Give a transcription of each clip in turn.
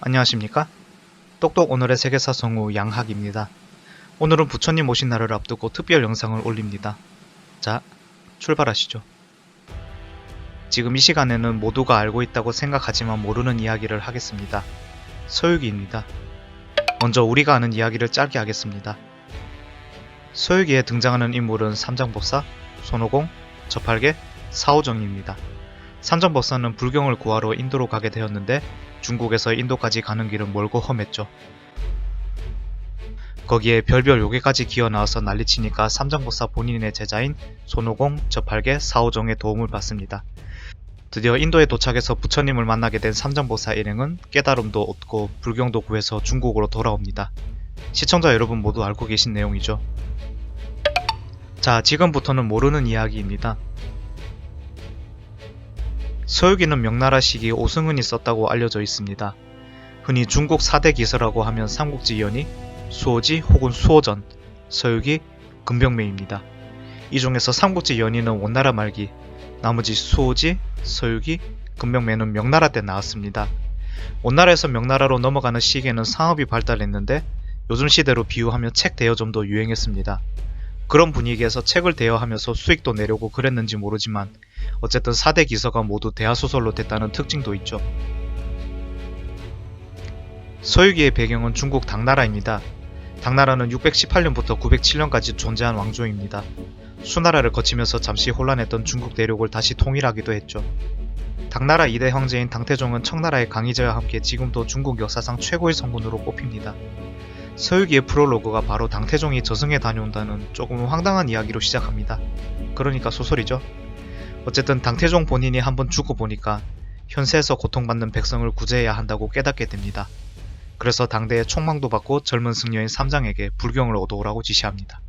안녕하십니까? 똑똑 오늘의 세계사 성우 양학입니다. 오늘은 부처님 오신 날을 앞두고 특별 영상을 올립니다. 자, 출발하시죠. 지금 이 시간에는 모두가 알고 있다고 생각하지만 모르는 이야기를 하겠습니다. 서유기입니다. 먼저 우리가 아는 이야기를 짧게 하겠습니다. 서유기에 등장하는 인물은 삼장법사, 손오공, 저팔계, 사오정입니다. 삼장법사는 불경을 구하러 인도로 가게 되었는데 중국에서 인도까지 가는 길은 멀고 험했죠. 거기에 별별 요괴까지 기어 나와서 난리치니까 삼장법사 본인의 제자인 손오공, 저팔계, 사오정의 도움을 받습니다. 드디어 인도에 도착해서 부처님을 만나게 된 삼장법사 일행은 깨달음도 얻고 불경도 구해서 중국으로 돌아옵니다. 시청자 여러분 모두 알고 계신 내용이죠. 자, 지금부터는 모르는 이야기입니다. 서유기는 명나라 시기 오승훈이 썼다고 알려져 있습니다. 흔히 중국 4대 기서라고 하면 삼국지 연희, 수호지 혹은 수호전, 서유기, 금병매입니다. 이 중에서 삼국지 연희는 원나라 말기, 나머지 수호지, 서유기, 금병매는 명나라 때 나왔습니다. 원나라에서 명나라로 넘어가는 시기에는 상업이 발달했는데 요즘 시대로 비유하면 책 대여점도 유행했습니다. 그런 분위기에서 책을 대여하면서 수익도 내려고 그랬는지 모르지만 어쨌든 4대 기서가 모두 대하소설로 됐다는 특징도 있죠. 서유기의 배경은 중국 당나라입니다. 당나라는 618년부터 907년까지 존재한 왕조입니다. 수나라를 거치면서 잠시 혼란했던 중국 대륙을 다시 통일하기도 했죠. 당나라 2대 황제인 당태종은 청나라의 강희제와 함께 지금도 중국 역사상 최고의 성군으로 꼽힙니다. 서유기의 프롤로그가 바로 당태종이 저승에 다녀온다는 조금 황당한 이야기로 시작합니다. 그러니까 소설이죠. 어쨌든 당태종 본인이 한번 죽어보니까 현세에서 고통받는 백성을 구제해야 한다고 깨닫게 됩니다. 그래서 당대에 총망도 받고 젊은 승려인 삼장에게 불경을 얻어오라고 지시합니다.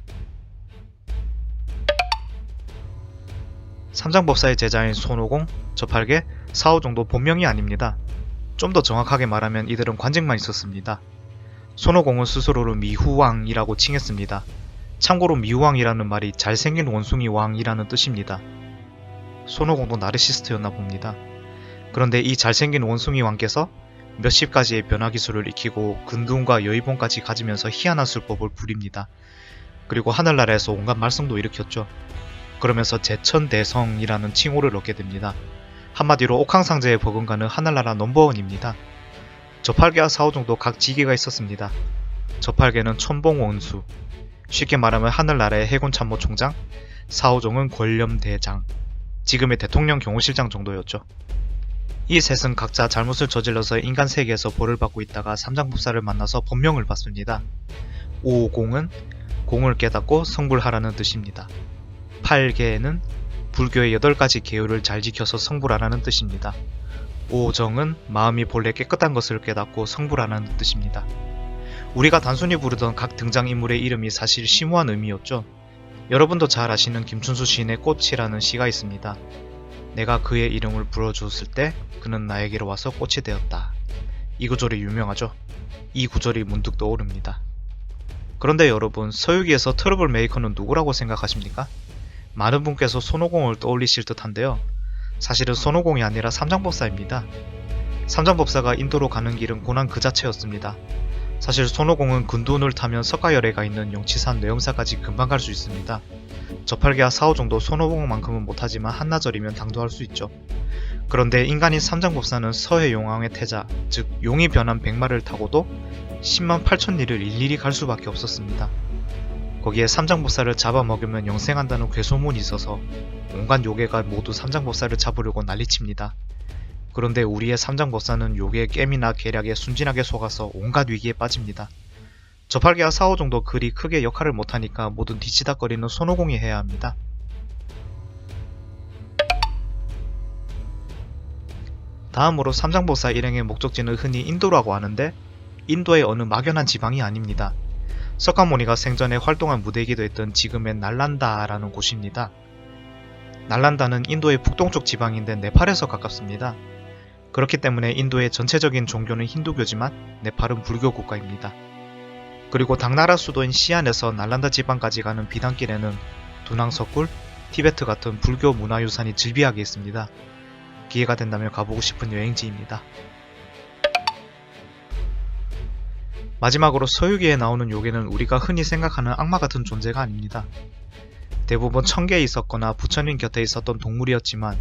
삼장법사의 제자인 손오공, 저팔계, 사오정도 본명이 아닙니다. 좀 더 정확하게 말하면 이들은 관직만 있었습니다. 손오공은 스스로를 미후왕이라고 칭했습니다. 참고로 미후왕이라는 말이 잘생긴 원숭이 왕이라는 뜻입니다. 손오공도 나르시스트였나 봅니다. 그런데 이 잘생긴 원숭이 왕께서 몇십 가지의 변화 기술을 익히고 근두운과 여의봉까지 가지면서 희한한 술법을 부립니다. 그리고 하늘나라에서 온갖 말썽도 일으켰죠. 그러면서 제천대성이라는 칭호를 얻게 됩니다. 한마디로 옥황상제의 버금가는 하늘나라 넘버원입니다. 저팔계와 사오정도 각 직위가 있었습니다. 저팔계는 천봉원수, 쉽게 말하면 하늘나라의 해군 참모총장, 사오종은 권렴대장, 지금의 대통령 경호실장 정도였죠. 이 셋은 각자 잘못을 저질러서 인간 세계에서 벌을 받고 있다가 삼장법사를 만나서 법명을 받습니다. 오공은 공을 깨닫고 성불하라는 뜻입니다. 팔계는 불교의 8가지 계율을 잘 지켜서 성불하라는 뜻입니다. 오정은 마음이 본래 깨끗한 것을 깨닫고 성불하라는 뜻입니다. 우리가 단순히 부르던 각 등장인물의 이름이 사실 심오한 의미였죠. 여러분도 잘 아시는 김춘수 시인의 꽃이라는 시가 있습니다. 내가 그의 이름을 불러주었을 때 그는 나에게로 와서 꽃이 되었다. 이 구절이 유명하죠. 이 구절이 문득 떠오릅니다. 그런데 여러분, 서유기에서 트러블 메이커는 누구라고 생각하십니까? 많은 분께서 손오공을 떠올리실 듯 한데요. 사실은 손오공이 아니라 삼장법사입니다. 삼장법사가 인도로 가는 길은 고난 그 자체였습니다. 사실 손오공은 근두운을 타면 석가열애가 있는 영치산 뇌엄사까지 금방 갈 수 있습니다. 저팔계와 사오 정도 손오공만큼은 못하지만 한나절이면 당도할 수 있죠. 그런데 인간인 삼장법사는 서해 용왕의 태자, 즉 용이 변한 백마를 타고도 10만 8천 리를 일일이 갈 수밖에 없었습니다. 거기에 삼장법사를 잡아먹으면 영생한다는 괴소문이 있어서 온갖 요괴가 모두 삼장법사를 잡으려고 난리칩니다. 그런데 우리의 삼장법사는 요괴의 깨미나 계략에 순진하게 속아서 온갖 위기에 빠집니다. 저팔계와 사오 정도 그리 크게 역할을 못하니까 모든 뒤치다거리는 손오공이 해야 합니다. 다음으로 삼장법사 일행의 목적지는 흔히 인도라고 하는데 인도의 어느 막연한 지방이 아닙니다. 석가모니가 생전에 활동한 무대이기도 했던 지금의 날란다라는 곳입니다. 날란다는 인도의 북동쪽 지방인데 네팔에서 가깝습니다. 그렇기 때문에 인도의 전체적인 종교는 힌두교지만 네팔은 불교 국가입니다. 그리고 당나라 수도인 시안에서 날란다 지방까지 가는 비단길에는 두낭석굴, 티베트 같은 불교 문화유산이 즐비하게 있습니다. 기회가 된다면 가보고 싶은 여행지입니다. 마지막으로 서유기에 나오는 요괴는 우리가 흔히 생각하는 악마 같은 존재가 아닙니다. 대부분 청계에 있었거나 부처님 곁에 있었던 동물이었지만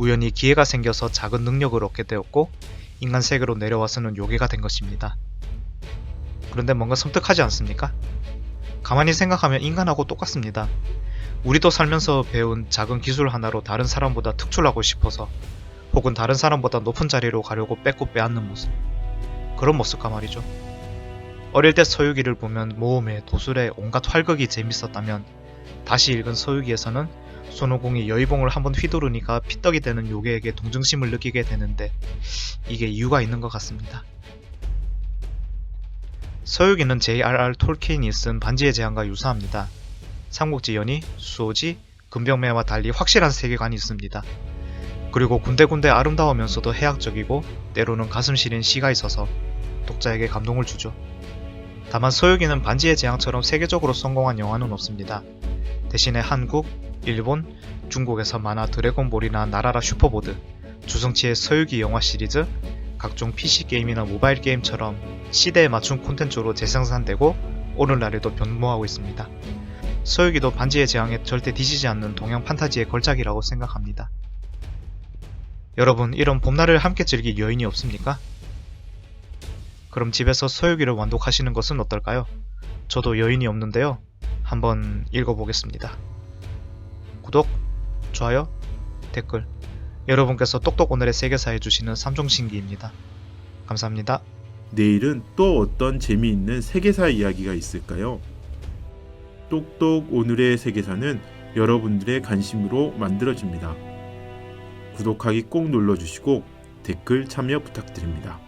우연히 기회가 생겨서 작은 능력을 얻게 되었고 인간 세계로 내려와서는 요괴가 된 것입니다. 그런데 뭔가 섬뜩하지 않습니까? 가만히 생각하면 인간하고 똑같습니다. 우리도 살면서 배운 작은 기술 하나로 다른 사람보다 특출나고 싶어서 혹은 다른 사람보다 높은 자리로 가려고 빼고 빼앗는 모습. 그런 모습과 말이죠. 어릴 때 서유기를 보면 모험에 도술에 온갖 활극이 재밌었다면 다시 읽은 서유기에서는 손오공이 여의봉을 한번 휘두르니까 피떡이 되는 요괴에게 동정심을 느끼게 되는데 이게 이유가 있는 것 같습니다. 서유기는 J.R.R. 톨킨이 쓴 반지의 제왕과 유사합니다. 삼국지연이, 수호지, 금병매와 달리 확실한 세계관이 있습니다. 그리고 군데군데 아름다우면서도 해학적이고 때로는 가슴 시린 시가 있어서 독자에게 감동을 주죠. 다만 서유기는 반지의 제왕처럼 세계적으로 성공한 영화는 없습니다. 대신에 한국, 일본, 중국에서 만화 드래곤볼이나 나라라 슈퍼보드, 주성치의 서유기 영화 시리즈, 각종 PC 게임이나 모바일 게임처럼 시대에 맞춘 콘텐츠로 재생산되고 오늘날에도 변모하고 있습니다. 서유기도 반지의 제왕에 절대 뒤지지 않는 동양 판타지의 걸작이라고 생각합니다. 여러분, 이런 봄날을 함께 즐길 여인이 없습니까? 그럼 집에서 서유기를 완독하시는 것은 어떨까요? 저도 여인이 없는데요. 한번 읽어보겠습니다. 구독, 좋아요, 댓글. 여러분께서 똑똑 오늘의 세계사 해주시는 삼종신기입니다. 감사합니다. 내일은 또 어떤 재미있는 세계사 이야기가 있을까요? 똑똑 오늘의 세계사는 여러분들의 관심으로 만들어집니다. 구독하기 꼭 눌러주시고 댓글 참여 부탁드립니다.